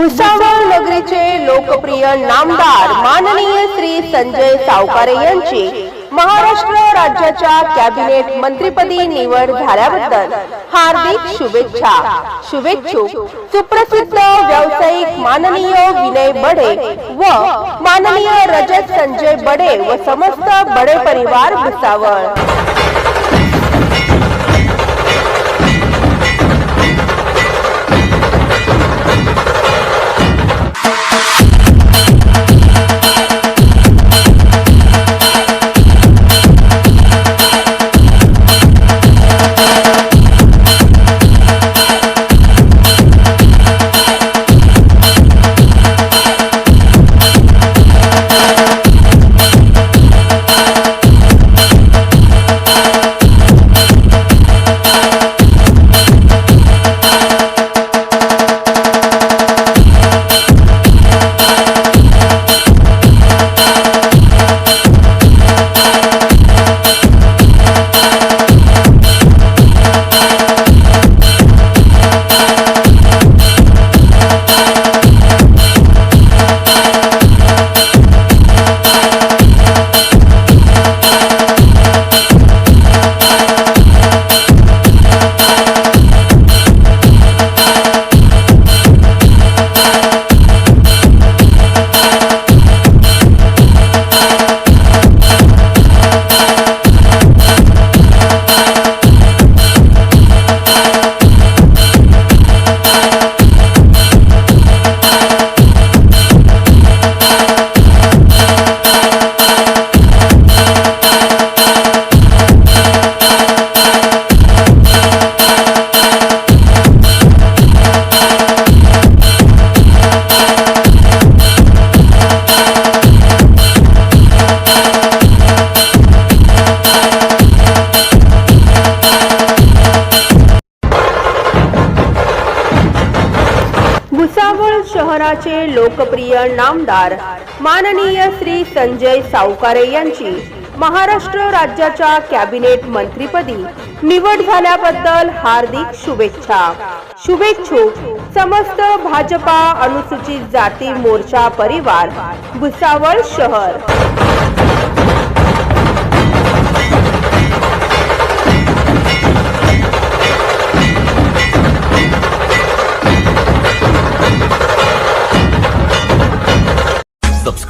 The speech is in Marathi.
भुसावळ नगरीचे लोकप्रिय नामदार माननीय श्री संजय सावकारे यांची महाराष्ट्र राज्याच्या कॅबिनेट मंत्रीपदी निवड झाल्याबद्दल हार्दिक शुभेच्छा. शुभेच्छुक सुप्रसिद्ध व्यावसायिक माननीय विनय बडे व माननीय रजत संजय बडे व समस्त बडे परिवार भुसावळ. शहराचे लोकप्रिय नामदार माननीय श्री संजय सावकारे यांची महाराष्ट्र राज्याच्या कॅबिनेट मंत्रीपदी निवड झाल्याबद्दल हार्दिक शुभेच्छा. शुभेच्छुक समस्त भाजपा अनुसूचित जाती मोर्चा परिवार भुसावळ शहर.